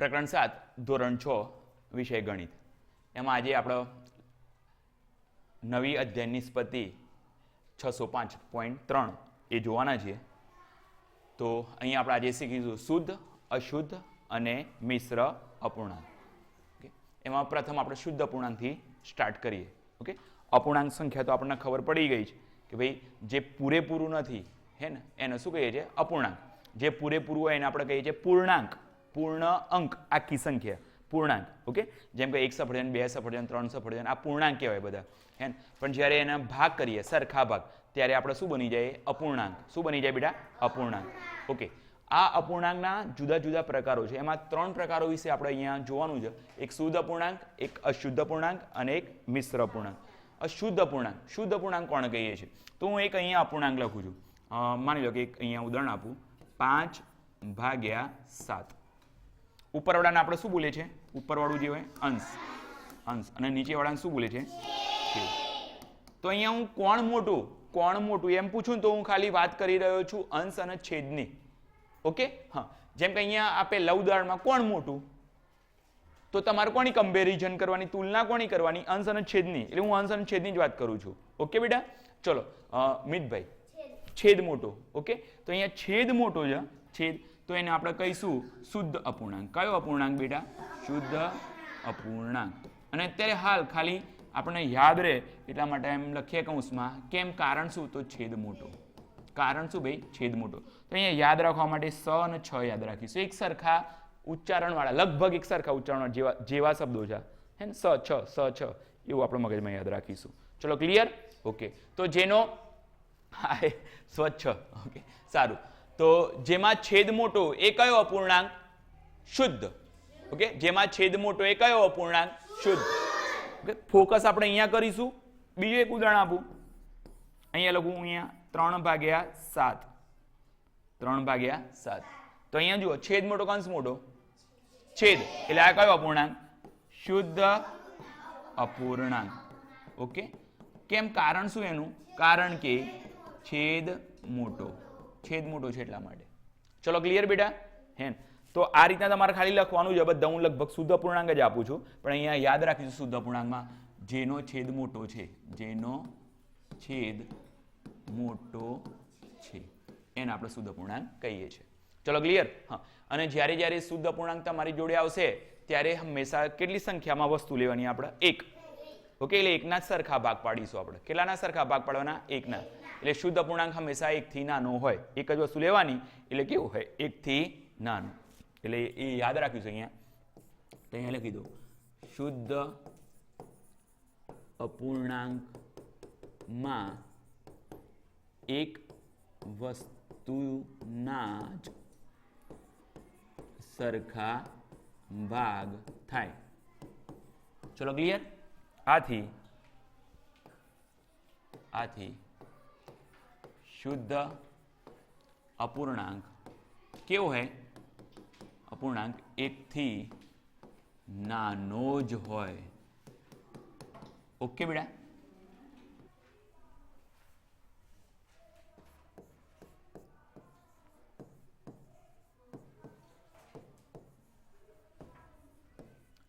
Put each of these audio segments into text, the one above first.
પ્રકરણ સાત, ધોરણ છ, વિષય ગણિત. એમાં આજે આપણો નવી અધ્યયન નિષ્પત્તિ છસો પાંચ પોઈન્ટ ત્રણ એ જોવાના છીએ. તો અહીં આપણે આજે શીખીશું શુદ્ધ, અશુદ્ધ અને મિશ્ર અપૂર્ણાંક. એમાં પ્રથમ આપણે શુદ્ધ અપૂર્ણાંકથી સ્ટાર્ટ કરીએ. ઓકે? અપૂર્ણાંક સંખ્યા તો આપણને ખબર પડી ગઈ છે કે ભાઈ જે પૂરેપૂરું નથી, હે ને? એને શું કહીએ છીએ? અપૂર્ણાંક. જે પૂરેપૂરું હોય એને આપણે કહીએ છીએ પૂર્ણાંક. પૂર્ણ અંક, આખી સંખ્યા, પૂર્ણાંક ઓકે જેમ કે એક સફરજન બે સફરજન ત્રણ સફરજન આ પૂર્ણાંક કહેવાય બધા, હે પણ જ્યારે એના ભાગ કરીએ, સરખા ભાગ, ત્યારે આપણે શું બની જાય? અપૂર્ણાંક. શું બની જાય બેટા? અપૂર્ણાંક. ઓકે આ અપૂર્ણાંકના જુદા જુદા પ્રકારો છે. એમાં ત્રણ પ્રકારો વિશે આપણે અહીંયા જોવાનું છે. એક શુદ્ધ અપૂર્ણાંક, એક અશુદ્ધ અપૂર્ણાંક અને એક મિશ્ર અપૂર્ણાંક. અશુદ્ધ અપૂર્ણાંક. શુદ્ધ અપૂર્ણાંક કોણ કહીએ છીએ? તો હું એક અહીંયા અપૂર્ણાંક લખું છું. માની લો કે એક અહીંયા ઉદાહરણ આપું. પાંચ ભાગ્યા સાત. ઉપરવાળાને આપણે શું બોલે છે? ઉપરવાળું જે હોય અંશ. અંશ. અને નીચેવાળાને શું બોલે છે? તો અહીંયા હું કોણ મોટું? કોણ મોટું? એમ પૂછું તો હું ખાલી વાત કરી રહ્યો છું અંશ અને છેદની. ઓકે? હા. જેમ કે અહીંયા આપે લવ ઉદાહરણમાં કોણ મોટું? તો તમારે કોની કમ્પેરિઝન કરવાની તુલના કોની કરવાની? અંશ અને છેદની. એટલે હું અંશ અને છેદની જ વાત કરું છું. ઓકે બેટા? ચલો. મિતભાઈ. છેદ. મોટો. ઓકે? તો અહીંયા છેદ મોટો છે છેદ. તો એને આપણે કહીશું શુદ્ધ અપૂર્ણાંક. કયો અપૂર્ણાંક બેટા? શુદ્ધ અપૂર્ણાંક. અને અત્યારે હાલ ખાલી આપણને યાદ રહે એટલા માટે એમ લખીએ કૌંસમાં કેમ કારણ શું? તો છેદ મોટો. કારણ શું ભાઈ? છેદ મોટો. તો અહીંયા યાદ રાખવા માટે સ અને છ યાદ રાખીશું. એક સરખા ઉચ્ચારણવાળા, લગભગ એક સરખા ઉચ્ચારણ જેવા જેવા શબ્દો છે. હે ને? સ, છ સ, છ. એવું આપણે મગજમાં યાદ રાખીશું. ચલો ક્લિયર ઓકે તો જેનો, હા સ્વચ્છ. ઓકે સારું. તો જેમાં છેદ મોટો એ કયો અપૂર્ણાંક? શુદ્ધ. ઓકે? જેમાં છેદ મોટો એ કયો અપૂર્ણાંક? શુદ્ધ. ઓકે? ફોકસ આપણે અહીંયા કરીશું. બીજું એક ઉદાહરણ આપું. અહીંયા લખું, અહીંયા ત્રણ ભાગ્યા સાત. ત્રણ ભાગ્યા સાત. તો અહીંયા જુઓ, છેદ મોટો કંસ મોટો? છેદ. એટલે આ કયો અપૂર્ણાંક? શુદ્ધ અપૂર્ણાંક. ઓકે? કેમ? કારણ શું એનું? કારણ કે છેદ મોટો. છેદ મોટો છે એટલા માટે. ચલો ક્લિયર બેટા? હેન. તો આ રીતના તમારે ખાલી લખવાનું છે. બધા હું લગભગ શુદ્ધ પૂર્ણાંક જ આપું છું. પણ અહીંયા યાદ રાખીશું શુદ્ધ પૂર્ણાંકમાં જેનો છેદ મોટો છે. જેનો છેદ મોટો છે. એને આપણે શુદ્ધ પૂર્ણાંક કહીએ છીએ. ચલો ક્લિયર હા. અને જ્યારે જ્યારે શુદ્ધ અપૂર્ણાંક તમારી જોડે આવશે, ત્યારે હંમેશા કેટલી સંખ્યામાં વસ્તુ લેવાની આપણે? એક. ઓકે એટલે એકના જ સરખા ભાગ પાડીશું આપણે. કેટલાના સરખા ભાગ પાડવાના? એકના. એટલે શુદ્ધ અપૂર્ણાંક હંમેશા એકથી નાનો હોય. એક જ વસ્તુ લેવાની, એટલે કેવું હોય? એકથી નાનું. એટલે એ યાદ રાખ્યું છે અહીંયા. તો અહીંયા લખી દો શુદ્ધ અપૂર્ણાંકમાં એક વસ્તુના જ સરખા ભાગ થાય. ચલો ક્લિયર આથી આથી શુદ્ધ અપૂર્ણાંક કેવો હે અપૂર્ણાંક એકથી નાનો જ હોય ઓકે બેટા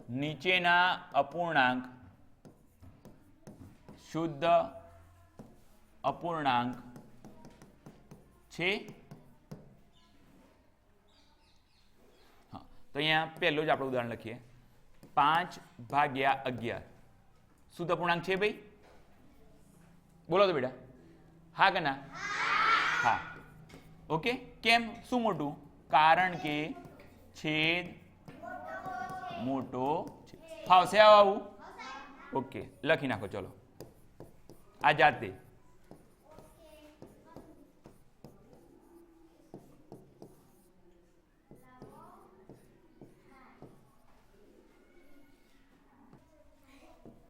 નીચેના અપૂર્ણાંક શુદ્ધ અપૂર્ણાંક છે. તો અહીંયા પહેલું જ આપણે ઉદાહરણ લખીએ. પાંચ ભાગ્યા અગિયાર. શુદ્ધ અપૂર્ણાંક છે ભાઈ? બોલો તો બેટા. હા કે ના? હા. ઓકે, કેમ? શું મોટું? કારણ કે છેદ મોટો છે. ફાવશે આવું? ઓકે, લખી નાખો, ચલો. આ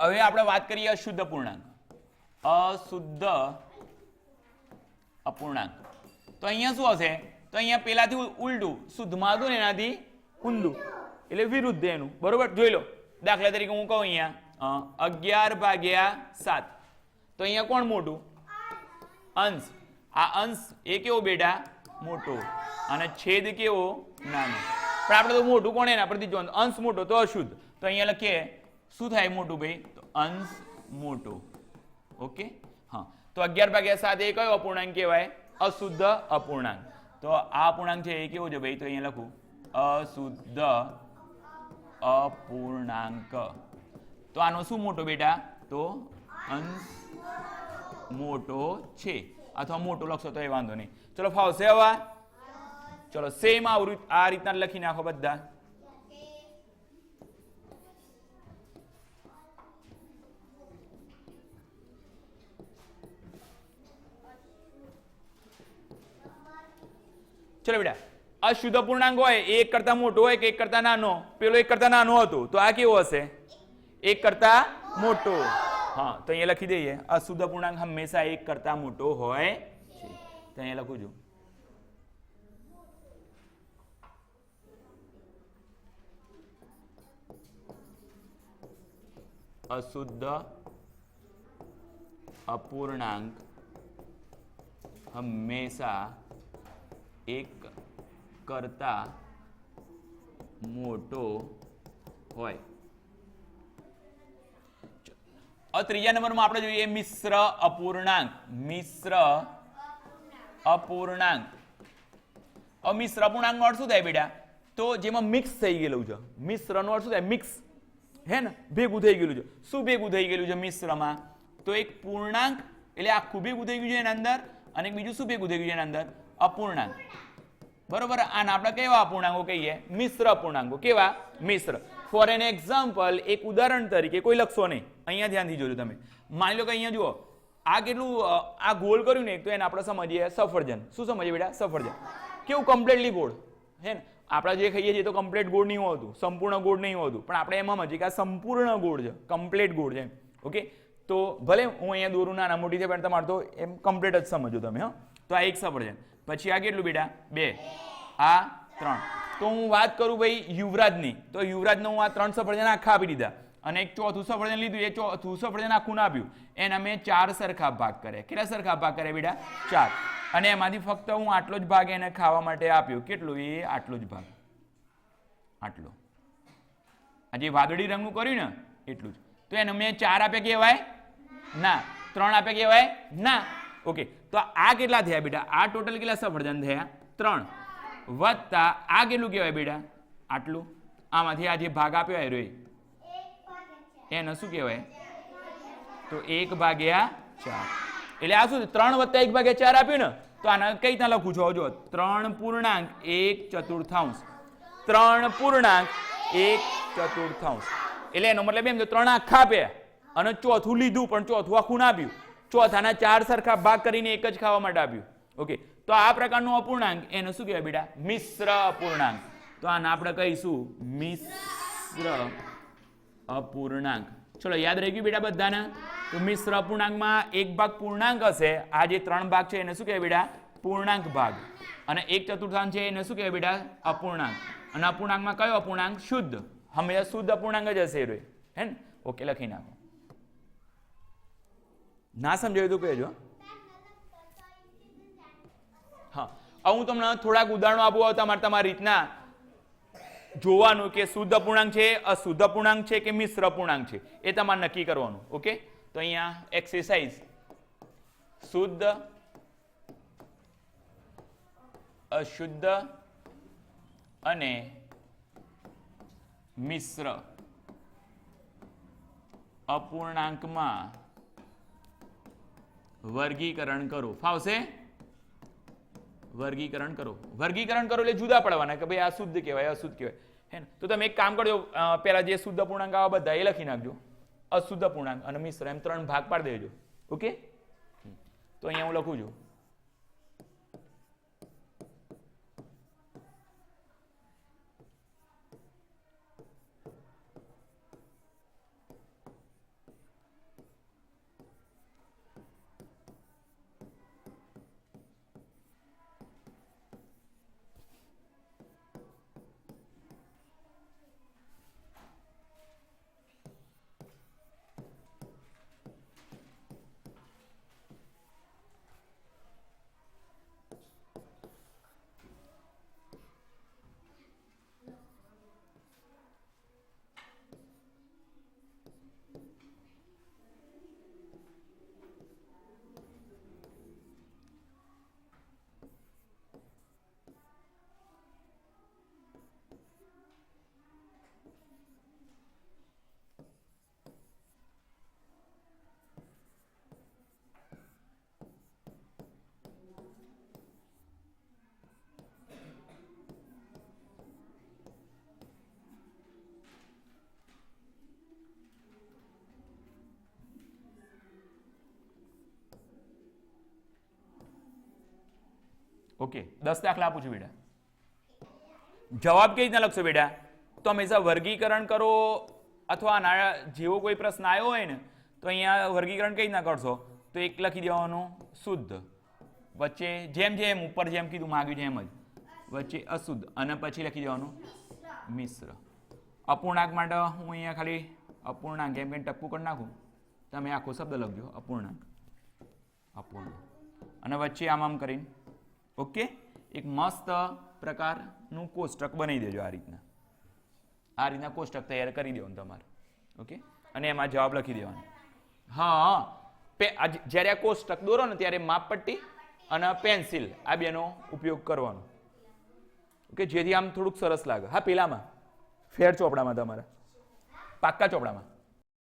હવે આપણે વાત કરીએ અશુદ્ધ અપૂર્ણાંક. અશુદ્ધ અપૂર્ણાંક. તો અહીંયા શું હશે? તો અહીંયા પેલાથી ઉલટું શુદ્ધમાં હતું ને એનાથી ઊંધું એટલે વિરુદ્ધ એનું. બરોબર? જોઈ લો. દાખલા તરીકે હું કહું અહીંયા અગિયાર ભાગ્યા સાત. તો અહીંયા કોણ મોટું? અંશ. આ અંશ એ કેવો બેટા? મોટો. અને છેદ કેવો? નાનો. પણ આપણે તો મોટું કોણ એના પરથી જોવાનું? અંશ મોટો તો અશુદ્ધ. તો અહીંયા લખીએ, શું થાય મોટું ભાઈ? તો અંશ મોટો. ઓકે? હા. તો અગિયાર ભાગ્યા સાત એ કયો અપૂર્ણાંક કહેવાય? અશુદ્ધ અપૂર્ણાંક. તો આ અપૂર્ણાંક છે એ કેવો છે ભાઈ? તો અહીંયા લખું. અશુદ્ધ અપૂર્ણાંક. તો આનો શું મોટો બેટા? તો અંશ મોટો છે. અથવા મોટો લખશો તો એ વાંધો નહીં. ચલો ફાવશે હવે? ચલો સેમ આવૃત, આ રીતના લખી નાખો બધા. ચલો બેટા, અશુદ્ધ પૂર્ણાંક હોય, એક કરતા મોટો હોય કે એક કરતા નાનો? પેલો એક કરતા નાનો હતો, તો આ કેવો હશે? એક કરતા મોટો. હા, તો અહીંયા લખી દઈએ. અશુદ્ધ પૂર્ણાંક હંમેશા એક કરતા મોટો હોય છે. તો અહીંયા લખું છું. અશુદ્ધ અપૂર્ણાંક હંમેશા એક કરતા મોટો હોય હવે ત્રીજા નંબરમાં આપણે જોઈએ મિશ્ર અપૂર્ણાંક. મિશ્ર અપૂર્ણાંક. હવે મિશ્ર અપૂર્ણાંકનો અર્થ શું થાય બેટા? તો જેમાં મિક્સ થઈ ગયેલું છે. મિશ્રનો અર્થ શું થાય? મિક્સ હે ને? ભેગું થઈ ગયેલું છે. શું ભેગું થઈ ગયેલું છે મિશ્રમાં? તો એક પૂર્ણાંક, એટલે આખું ભેગું થઈ ગયું છે એના અંદર, અને બીજું શું ભેગું થઈ ગયું છે એના અંદર? અપૂર્ણાંક. બરોબર? આને આપણે કેવા અપૂર્ણાંકો કહીએ? મિશ્ર અપૂર્ણાંકો. કેવા? મિશ્ર. ફોર એન એક્ઝામ્પલ એક ઉદાહરણ તરીકે કોઈ લખશો નહીં. અહીંયા ધ્યાનથી જોજો તમે. માની લો કે અહીંયા જુઓ, આ કેટલું આ ગોલ કર્યું ને એક, તો એને આપણે સમજીએ સફરજન. શું સમજીએ બેટા? સફરજન. કેવું કમ્પ્લીટલી ગોળ? હે ને? આપણે જે ખાઈએ છીએ તો કમ્પ્લીટ ગોળ નહીં હોતું. સંપૂર્ણ ગોળ નહીં હોતું. પણ આપણે એમાં સમજીએ કે આ સંપૂર્ણ ગોળ છે. કમ્પ્લીટ ગોળ છે ઓકે તો ભલે હું અહીંયા દોરું, નાના મોટી છે, પણ તમારે તો એમ કમ્પ્લીટ જ સમજો તમે, હા. તો આ એક સફરજન. પછી આ કેટલું બેટા? બે. આ ત્રણ. તો હું વાત કરું ભાઈ યુવરાજની. તો યુવરાજનો હું આ ત્રણ સફરજન આખા આપી દીધા. અને એક ચોથું સફરજન લીધું, એ ચોથું સફરજન આખું ના આપ્યું. એના મેં ચાર સરખા ભાગ કર્યા. કેટલા સરખા ભાગ કર્યા બેટા? ચાર. અને એમાંથી ફક્ત હું આટલો જ ભાગ એને ખાવા માટે આપ્યો. કેટલું? એ આટલો જ ભાગ. આટલો. આ જે વાદળી રંગનું કર્યું ને, એટલું જ. તો એને મેં ચાર આપ્યા કહેવાય? ના. ત્રણ આપ્યા કહેવાય? ના. ઓકે તો આ કેટલા થયા બેટા? આ ટોટલ કેટલા સફરજન થયા? ત્રણ. વત્તા આ કેટલું કહેવાય બેટા? આટલું. આમાંથી આ જે ભાગ આપ્યો એ. એને શું કહેવાય? તો એક ભાગ્યા ચાર. એટલે આ શું? ત્રણ વત્તા એક ભાગ્યા ચાર આપ્યું ને, તો આને કઈ રીતના લખું છું? જો, ત્રણ પૂર્ણાંક એક ચતુર્થાંશ. ત્રણ પૂર્ણાંક એક ચતુર્થાંશ. એટલે એનો મતલબ એમ કે ત્રણ આખા આપ્યા અને ચોથું લીધું, પણ ચોથું આખું ના આપ્યું. ચોથાના ચાર સરખા ભાગ કરીને એક જ ખાવા માટે આપ્યું. ઓકે, તો આ પ્રકારનું અપૂર્ણાંક, એને શું કહેવાય બેટા? મિશ્ર અપૂર્ણાંક. તો આને આપણે કહીશું મિશ્ર અપૂર્ણાંક. ચલો યાદ રહી ગયું બેટા બધાને? તો મિશ્ર અપૂર્ણાંકમાં એક ભાગ પૂર્ણાંક હશે. આ જે ત્રણ ભાગ છે એને શું કહેવાય બેટા? પૂર્ણાંક ભાગ. અને એક ચતુર્થાંશ છે એને શું કહેવાય બેટા? અપૂર્ણાંક. અને અપૂર્ણાંકમાં કયો અપૂર્ણાંક? શુદ્ધ. હંમેશા શુદ્ધ અપૂર્ણાંક જ હશે રહ્યો. હે ને? ઓકે, લખી નાખો. ના સમજાયું તો કહેજો. હા. હું તમને થોડાક ઉદાહરણો આપું તમારે તમારી રીતના. જોવાનું કે શુદ્ધ અપૂર્ણાંક છે, અશુદ્ધ અપૂર્ણાંક છે કે મિશ્ર અપૂર્ણાંક છે? એ તમારે નક્કી કરવાનું, ઓકે? તો અહીંયા એક્સરસાઇઝ શુદ્ધ, અશુદ્ધ અને મિશ્ર અપૂર્ણાંકમાં વર્ગીકરણ કરો. ફાવશે? વર્ગીકરણ કરો. વર્ગીકરણ કરો એટલે જુદા પડવાના કે ભાઈ આ શુદ્ધ કહેવાય, અશુદ્ધ કહેવાય. હે ને? તો તમે એક કામ કરજો પહેલાં જે શુદ્ધ પૂર્ણાંક આવા બધા એ લખી નાખજો. અશુદ્ધ પૂર્ણાંક અને મિશ્ર એમ ત્રણ ભાગ પાડી દેજો. ઓકે? તો અહીંયા હું લખું છું. ઓકે, દસ દાખલા આપું છું બેટા. જવાબ કેવી રીતના લખશો બેટા? તો હંમેશા વર્ગીકરણ કરો અથવા આના જેવો કોઈ પ્રશ્ન આવ્યો હોય ને, તો અહીંયા વર્ગીકરણ કઈ રીતના કરશો? તો એક લખી દેવાનું, શુદ્ધ. વચ્ચે જેમ જેમ, ઉપર જેમ કીધું, માગ્યું છે એમ જ. વચ્ચે અશુદ્ધ. અને પછી લખી દેવાનું, મિશ્ર. અપૂર્ણાંક માટે હું અહીંયા ખાલી અપૂર્ણાંક, એમ કંઈ ટપકું કરી નાખું. તમે આખો શબ્દ લખજો, અપૂર્ણાંક. અપૂર્ણાંક. અને વચ્ચે આમ આમ કરીને ઓકે? એક મસ્ત પ્રકારનું કોષ્ટક બનાવી દેજો આ રીતના. આ રીતના કોષ્ટક તૈયાર કરી દેવાનું તમારે. ઓકે? અને એમાં જવાબ લખી દેવાનો. હા જ્યારે આ કોષ્ટક દોરો ને ત્યારે માપપટ્ટી અને પેન્સિલ આ બેનો ઉપયોગ કરવાનો. ઓકે? જેથી આમ થોડુંક સરસ લાગે. હા, પેલામાં? ફેર ચોપડામાં તમારા. પાક્કા ચોપડામાં?